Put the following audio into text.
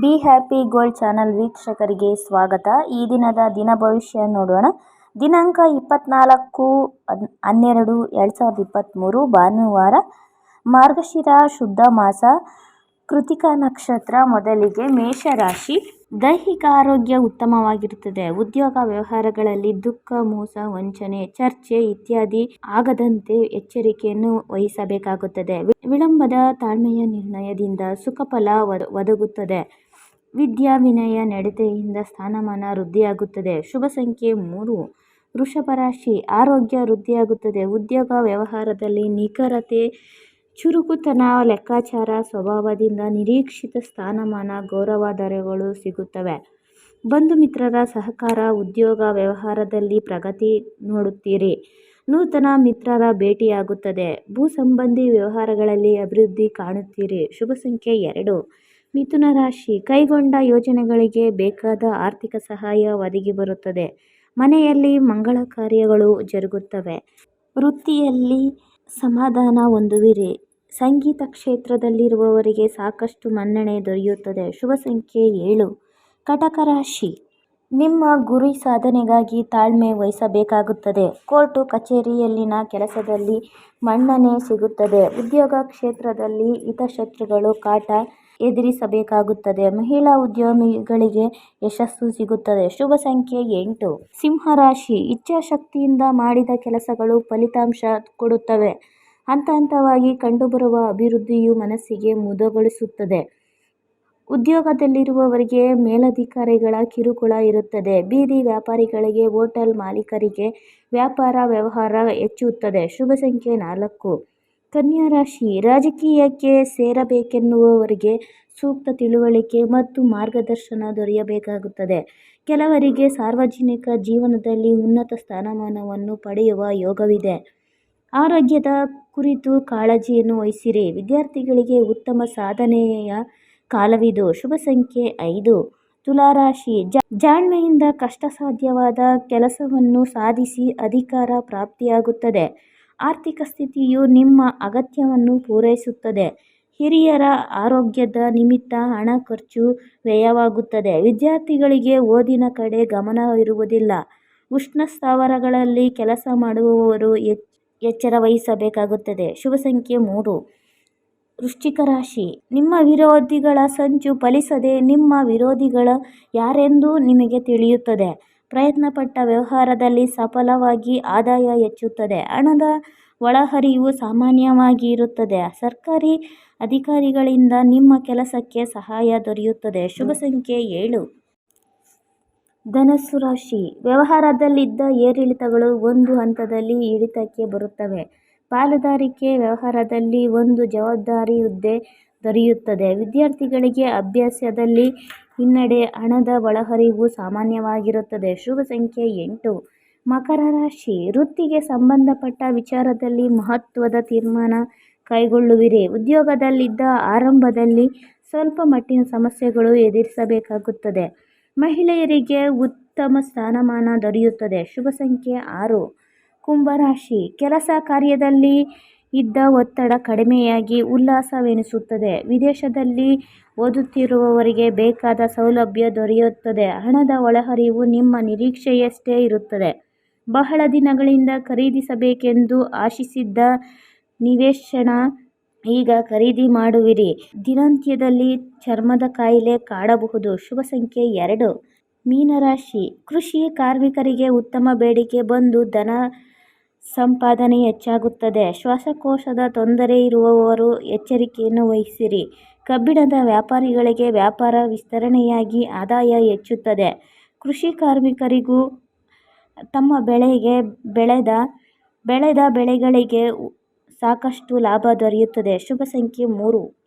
Be happy gold channel ವೀಕ್ಷಕರಿಗೆ ಸ್ವಾಗತ. ಈ ದಿನದ ದಿನ ಭವಿಷ್ಯ ನೋಡೋಣ. ದಿನಾಂಕ ಇಪ್ಪತ್ನಾಲ್ಕು ಹನ್ನೆರಡು ಎರಡು ಸಾವಿರದ ಇಪ್ಪತ್ತ್ಮೂರು ಭಾನುವಾರ, ಮಾರ್ಗಶಿರ, ಶುದ್ಧ ಮಾಸ, ಕೃತಿಕ ನಕ್ಷತ್ರ ಮೊದಲಿಗೆ ಮೇಷರಾಶಿ. ದೈಹಿಕ ಆರೋಗ್ಯ ಉತ್ತಮವಾಗಿರುತ್ತದೆ. ಉದ್ಯೋಗ ವ್ಯವಹಾರಗಳಲ್ಲಿ ದುಃಖ, ಮೋಸ, ವಂಚನೆ, ಚರ್ಚೆ ಇತ್ಯಾದಿ ಆಗದಂತೆ ಎಚ್ಚರಿಕೆಯನ್ನು ವಹಿಸಬೇಕಾಗುತ್ತದೆ. ವಿಳಂಬದ ತಾಳ್ಮೆಯ ನಿರ್ಣಯದಿಂದ ಸುಖಫಲ ಒದಗುತ್ತದೆ. ವಿದ್ಯಾ ವಿನಯ ನಡತೆಯಿಂದ ಸ್ಥಾನಮಾನ ವೃದ್ಧಿಯಾಗುತ್ತದೆ. ಶುಭ ಸಂಖ್ಯೆ ಮೂರು. ವೃಷಭ ರಾಶಿ. ಆರೋಗ್ಯ ವೃದ್ಧಿಯಾಗುತ್ತದೆ. ಉದ್ಯೋಗ ವ್ಯವಹಾರದಲ್ಲಿ ನಿಖರತೆ, ಚುರುಕುತನ, ಲೆಕ್ಕಾಚಾರ, ಸ್ವಭಾವದಿಂದ ನಿರೀಕ್ಷಿತ ಸ್ಥಾನಮಾನ ಗೌರವ ದೊರೆಗಳು ಸಿಗುತ್ತವೆ. ಬಂಧು ಮಿತ್ರರ ಸಹಕಾರ, ಉದ್ಯೋಗ ವ್ಯವಹಾರದಲ್ಲಿ ಪ್ರಗತಿ ನೋಡುತ್ತೀರಿ. ನೂತನ ಮಿತ್ರರ ಭೇಟಿಯಾಗುತ್ತದೆ. ಭೂ ಸಂಬಂಧಿ ವ್ಯವಹಾರಗಳಲ್ಲಿ ಅಭಿವೃದ್ಧಿ ಕಾಣುತ್ತೀರಿ. ಶುಭ ಸಂಖ್ಯೆ ಎರಡು. ಮಿಥುನ ರಾಶಿ ಕೈಗೊಂಡ ಯೋಜನೆಗಳಿಗೆ ಬೇಕಾದ ಆರ್ಥಿಕ ಸಹಾಯ ಒದಗಿ ಬರುತ್ತದೆ. ಮನೆಯಲ್ಲಿ ಮಂಗಳ ಕಾರ್ಯಗಳು ಜರುಗುತ್ತವೆ. ವೃತ್ತಿಯಲ್ಲಿ ಸಮಾಧಾನ ಹೊಂದುವಿರಿ. ಸಂಗೀತ ಕ್ಷೇತ್ರದಲ್ಲಿರುವವರಿಗೆ ಸಾಕಷ್ಟು ಮನ್ನಣೆ ದೊರೆಯುತ್ತದೆ. ಶುಭ ಸಂಖ್ಯೆ ಏಳು. ಕಟಕ ರಾಶಿ. ನಿಮ್ಮ ಗುರಿ ಸಾಧನೆಗಾಗಿ ತಾಳ್ಮೆ ವಹಿಸಬೇಕಾಗುತ್ತದೆ. ಕೋರ್ಟು ಕಚೇರಿಯಲ್ಲಿನ ಕೆಲಸದಲ್ಲಿ ಮನ್ನಣೆ ಸಿಗುತ್ತದೆ. ಉದ್ಯೋಗ ಕ್ಷೇತ್ರದಲ್ಲಿ ಹಿತಶತ್ರುಗಳು ಕಾಟ ಎದುರಿಸಬೇಕಾಗುತ್ತದೆ. ಮಹಿಳಾ ಉದ್ಯಮಿಗಳಿಗೆ ಯಶಸ್ಸು ಸಿಗುತ್ತದೆ. ಶುಭ ಸಂಖ್ಯೆ ಎಂಟು. ಸಿಂಹರಾಶಿ ಇಚ್ಛಾಶಕ್ತಿಯಿಂದ ಮಾಡಿದ ಕೆಲಸಗಳು ಫಲಿತಾಂಶ ಕೊಡುತ್ತವೆ. ಹಂತ ಹಂತವಾಗಿ ಕಂಡುಬರುವ ಅಭಿವೃದ್ಧಿಯು ಮನಸ್ಸಿಗೆ ಮುದಗೊಳಿಸುತ್ತದೆ. ಉದ್ಯೋಗದಲ್ಲಿರುವವರಿಗೆ ಮೇಲಧಿಕಾರಿಗಳ ಕಿರುಕುಳ ಇರುತ್ತದೆ. ಬೀದಿ ವ್ಯಾಪಾರಿಗಳಿಗೆ ಹೋಟೆಲ್ ಮಾಲೀಕರಿಗೆ ವ್ಯಾಪಾರ ವ್ಯವಹಾರ ಹೆಚ್ಚುತ್ತದೆ. ಶುಭ ಸಂಖ್ಯೆ ನಾಲ್ಕು. ಕನ್ಯಾ ರಾಶಿ ರಾಜಕೀಯಕ್ಕೆ ಸೇರಬೇಕೆನ್ನುವವರಿಗೆ ಸೂಕ್ತ ತಿಳುವಳಿಕೆ ಮತ್ತು ಮಾರ್ಗದರ್ಶನ ದೊರೆಯಬೇಕಾಗುತ್ತದೆ. ಕೆಲವರಿಗೆ ಸಾರ್ವಜನಿಕ ಜೀವನದಲ್ಲಿ ಉನ್ನತ ಸ್ಥಾನಮಾನವನ್ನು ಪಡೆಯುವ ಯೋಗವಿದೆ. ಆರೋಗ್ಯದ ಕುರಿತು ಕಾಳಜಿಯನ್ನು ವಹಿಸಿರಿ. ವಿದ್ಯಾರ್ಥಿಗಳಿಗೆ ಉತ್ತಮ ಸಾಧನೆಯ ಕಾಲವಿದು. ಶುಭ ಸಂಖ್ಯೆ ಐದು. ತುಲಾರಾಶಿ ಜಾಣ್ಮೆಯಿಂದ ಕಷ್ಟಸಾಧ್ಯವಾದ ಕೆಲಸವನ್ನು ಸಾಧಿಸಿ ಅಧಿಕಾರ ಪ್ರಾಪ್ತಿಯಾಗುತ್ತದೆ. ಆರ್ಥಿಕ ಸ್ಥಿತಿಯು ನಿಮ್ಮ ಅಗತ್ಯವನ್ನು ಪೂರೈಸುತ್ತದೆ. ಹಿರಿಯರ ಆರೋಗ್ಯದ ನಿಮಿತ್ತ ಹಣ ಖರ್ಚು ವ್ಯಯವಾಗುತ್ತದೆ. ವಿದ್ಯಾರ್ಥಿಗಳಿಗೆ ಓದಿನ ಕಡೆ ಗಮನ ಇರುವುದಿಲ್ಲ ಉಷ್ಣ ಸ್ಥಾವರಗಳಲ್ಲಿ ಕೆಲಸ ಮಾಡುವವರು ಎಚ್ಚರ ವಹಿಸಬೇಕಾಗುತ್ತದೆ. ಶುಭ ಸಂಖ್ಯೆ ಮೂರು. ವೃಶ್ಚಿಕ ರಾಶಿ. ನಿಮ್ಮ ವಿರೋಧಿಗಳ ಸಂಚು ಫಲಿಸದೆ ನಿಮ್ಮ ವಿರೋಧಿಗಳ ಯಾರೆಂದು ನಿಮಗೆ ತಿಳಿಯುತ್ತದೆ? ಪ್ರಯತ್ನಪಟ್ಟ ವ್ಯವಹಾರದಲ್ಲಿ ಸಫಲವಾಗಿ ಆದಾಯ ಹೆಚ್ಚುತ್ತದೆ. ಹಣದ ಒಳಹರಿವು ಸಾಮಾನ್ಯವಾಗಿ ಇರುತ್ತದೆ. ಸರ್ಕಾರಿ ಅಧಿಕಾರಿಗಳಿಂದ ನಿಮ್ಮ ಕೆಲಸಕ್ಕೆ ಸಹಾಯ ದೊರೆಯುತ್ತದೆ. ಶುಭ ಸಂಖ್ಯೆ ಏಳು. ಧನಸ್ಸು ರಾಶಿ. ವ್ಯವಹಾರದಲ್ಲಿದ್ದ ಏರಿಳಿತಗಳು ಒಂದು ಹಂತದಲ್ಲಿ ಇಳಿತಕ್ಕೆ ಬರುತ್ತವೆ. ಪಾಲುದಾರಿಕೆ ವ್ಯವಹಾರದಲ್ಲಿ ಒಂದು ಜವಾಬ್ದಾರಿ ಹುದ್ದೆ ದೊರೆಯುತ್ತದೆ. ವಿದ್ಯಾರ್ಥಿಗಳಿಗೆ ಅಭ್ಯಾಸದಲ್ಲಿ ಹಿನ್ನಡೆ ಹಣದ ಒಳಹರಿವು ಸಾಮಾನ್ಯವಾಗಿರುತ್ತದೆ. ಶುಭ ಸಂಖ್ಯೆ ಎಂಟು. ಮಕರ ರಾಶಿ, ವೃತ್ತಿಗೆ ಸಂಬಂಧಪಟ್ಟ ವಿಚಾರದಲ್ಲಿ ಮಹತ್ವದ ತೀರ್ಮಾನ ಕೈಗೊಳ್ಳುವಿರಿ. ಉದ್ಯೋಗದಲ್ಲಿದ್ದ ಆರಂಭದಲ್ಲಿ ಸ್ವಲ್ಪ ಮಟ್ಟಿನ ಸಮಸ್ಯೆಗಳು ಎದುರಿಸಬೇಕಾಗುತ್ತದೆ. ಮಹಿಳೆಯರಿಗೆ ಉತ್ತಮ ಸ್ಥಾನಮಾನ ದೊರೆಯುತ್ತದೆ. ಶುಭ ಸಂಖ್ಯೆ ಆರು. ಕುಂಭರಾಶಿ ಕೆಲಸ ಕಾರ್ಯದಲ್ಲಿ ಇದ್ದ ಒತ್ತಡ ಕಡಿಮೆಯಾಗಿ ಉಲ್ಲಾಸವೆನಿಸುತ್ತದೆ. ವಿದೇಶದಲ್ಲಿ ಓದುತ್ತಿರುವವರಿಗೆ ಬೇಕಾದ ಸೌಲಭ್ಯ ದೊರೆಯುತ್ತದೆ. ಹಣದ ಒಳಹರಿವು ನಿಮ್ಮ ನಿರೀಕ್ಷೆಯಷ್ಟೇ ಇರುತ್ತದೆ. ಬಹಳ ದಿನಗಳಿಂದ ಖರೀದಿಸಬೇಕೆಂದು ಆಶಿಸಿದ್ದ ನಿವೇಶನ ಈಗ ಖರೀದಿ ಮಾಡುವಿರಿ. ದಿನಾಂತ್ಯದಲ್ಲಿ ಚರ್ಮದ ಕಾಯಿಲೆ ಕಾಡಬಹುದು. ಶುಭ ಸಂಖ್ಯೆ ಎರಡು. ಮೀನರಾಶಿ. ಕೃಷಿ ಕಾರ್ಮಿಕರಿಗೆ ಉತ್ತಮ ಬೇಡಿಕೆ ಬಂದು ಧನ ಸಂಪಾದನೆ ಹೆಚ್ಚಾಗುತ್ತದೆ. ಶ್ವಾಸಕೋಶದ ತೊಂದರೆ ಇರುವವರು ಎಚ್ಚರಿಕೆಯನ್ನು ವಹಿಸಿರಿ. ಕಬ್ಬಿಣದ ವ್ಯಾಪಾರಿಗಳಿಗೆ ವ್ಯಾಪಾರ ವಿಸ್ತರಣೆಯಾಗಿ ಆದಾಯ ಹೆಚ್ಚುತ್ತದೆ. ಕೃಷಿ ಕಾರ್ಮಿಕರಿಗೂ ತಮ್ಮ ಬೆಳೆಗೆ ಬೆಳೆದ ಬೆಳೆದ ಬೆಳೆಗಳಿಗೆ ಸಾಕಷ್ಟು ಲಾಭ ದೊರೆಯುತ್ತದೆ. ಶುಭ ಸಂಖ್ಯೆ ಮೂರು.